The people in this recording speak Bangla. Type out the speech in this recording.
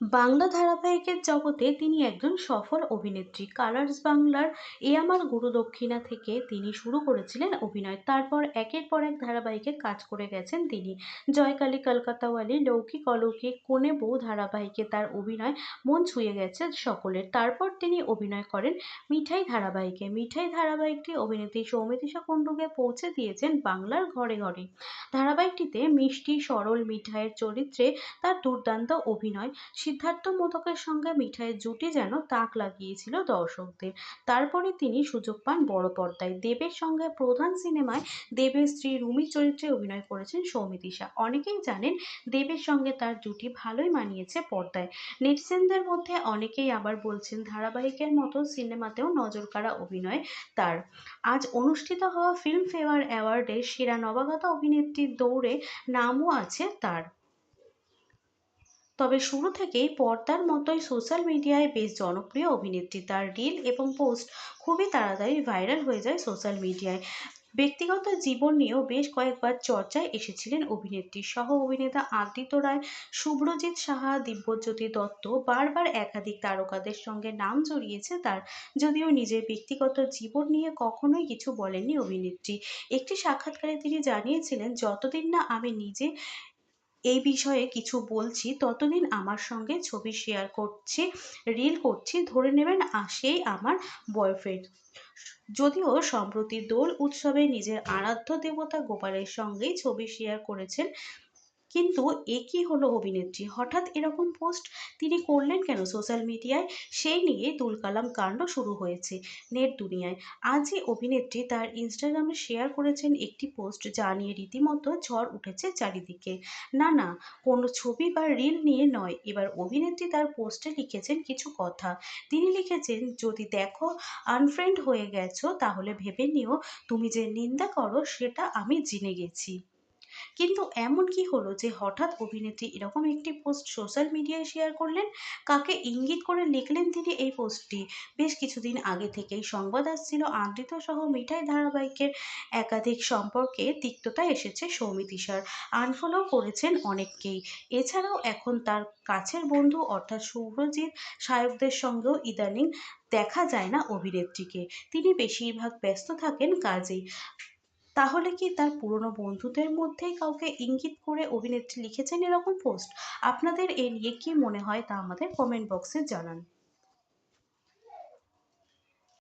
বাংলা ধারাবাহিকের জগতে তিনি একজন সফল অভিনেত্রী। কালার্স বাংলার এ আমার গুরুদক্ষিণা থেকে তিনি শুরু করেছিলেন অভিনয়। তারপর একের পর এক ধারাবাহিকে কাজ করে গেছেন তিনি। জয়কালী কলকাতাওয়ালি লৌকিক অলৌকিক কোনে বউ ধারাবাহিকে তার অভিনয় মন ছুঁয়ে গেছে সকলের। তারপর তিনি অভিনয় করেন মিঠাই ধারাবাহিকে। মিঠাই ধারাবাহিকটি অভিনেত্রী সৌমিতিশা কুণ্ডুকে পৌঁছে দিয়েছেন বাংলার ঘরে ঘরে। ধারাবাহিকটিতে মিষ্টি, সরল মিঠাইয়ের চরিত্রে তার দুর্দান্ত অভিনয়। সিদ্ধার্থ মোদকের সঙ্গে মিঠাইয়ের জুটি যেন তাক লাগিয়েছিল দর্শকদের। তারপরে তিনি সুযোগ পান বড় পর্দায়। দেবের সঙ্গে প্রধান সিনেমায় দেবের স্ত্রী রুমি চরিত্রে অভিনয় করেছেন সৌমিতিশা অনেকেই জানেন দেবের সঙ্গে তার জুটি ভালোই মানিয়েছে পর্দায়। নেটিজেনদের মধ্যে অনেকেই আবার বলছেন ধারাবাহিকের মতো সিনেমাতেও নজর কাড়া অভিনয় তার। আজ অনুষ্ঠিত হওয়া ফিল্ম ফিল্মফেয়ার অ্যাওয়ার্ডে সেরা নবাগত অভিনেত্রীর দৌড়ে নামও আছে তার। তবে শুরু থেকেই পর্দার মতোই সোশ্যাল মিডিয়ায় বেশ জনপ্রিয় অভিনেত্রী তার রিল এবং পোস্ট খুবই তাড়াতাড়ি ভাইরাল হয়ে যায় সোশ্যাল মিডিয়ায়। ব্যক্তিগত জীবন নিয়েও বেশ কয়েকবার চর্চায় এসেছিলেন অভিনেত্রী। সহ অভিনেতা আদিত্য রায়, শুভ্রজিৎ সাহা, দিব্যজ্যোতি দত্ত বারবার একাধিক তারকাদের সঙ্গে নাম জড়িয়েছে তার, যদিও নিজের ব্যক্তিগত জীবন নিয়ে কখনোই কিছু বলেননি অভিনেত্রী। একটি সাক্ষাৎকারে তিনি জানিয়েছিলেন, যতদিন না আমি নিজে এই বিষয়ে কিছু বলছি। ততদিন আমার সঙ্গে ছবি শেয়ার করছে রিল করছি, ধরে নেবেন আসেই আমার বয়ফ্রেন্ড যদিও সম্প্রতি দোল উৎসবে নিজের আরাধ্য দেবতা গোপালের সঙ্গেই ছবি শেয়ার করেছেন কিন্তু এ কী হলো অভিনেত্রী? হঠাৎ এরকম পোস্ট তিনি করলেন কেন সোশ্যাল মিডিয়ায় সেই নিয়ে তুলকালাম কাণ্ড শুরু হয়েছে নেট দুনিয়ায়। আজই অভিনেত্রী তার ইনস্টাগ্রামে শেয়ার করেছেন একটি পোস্ট যা নিয়ে রীতিমতো ঝড় উঠেছে চারিদিকে। না না, কোনো ছবি বা রিল নিয়ে নয়। এবার অভিনেত্রী তার পোস্টে লিখেছেন কিছু কথা। তিনি লিখেছেন, যদি দেখো আনফ্রেন্ড হয়ে গেছো, তাহলে ভেবে নিও, তুমি যে নিন্দা করো, সেটা আমি জেনে গেছি। কিন্তু এমন কি হলো যে হঠাৎ অভিনেত্রী এরকম একটি পোস্ট সোশ্যাল মিডিয়ায় শেয়ার করলেন? কাকে ইঙ্গিত করে লিখলেন তিনি এই পোস্টটি বেশ কিছুদিন আগে থেকেই সংবাদ আসছিল, আদৃত সহ মিঠাই ধারাবাহিকের একাধিক সম্পর্কে তিক্ততা এসেছে সৌমিতিশার আনফলো করেছেন অনেককেই। এছাড়াও এখন তার কাছের বন্ধু অর্থাৎ শুভ্রজিৎ সায়কদের সঙ্গেও ইদানিং দেখা যায় না অভিনেত্রীকে। তিনি বেশিরভাগ ব্যস্ত থাকেন কাজেই। তাহলে কি তার পুরনো বন্ধুদের মধ্যেই কাউকে ইঙ্গিত করে অভিনেত্রী লিখেছেন এরকম পোস্ট আপনাদের এ নিয়ে কী মনে হয় তা আমাদের কমেন্ট বক্সে জানান।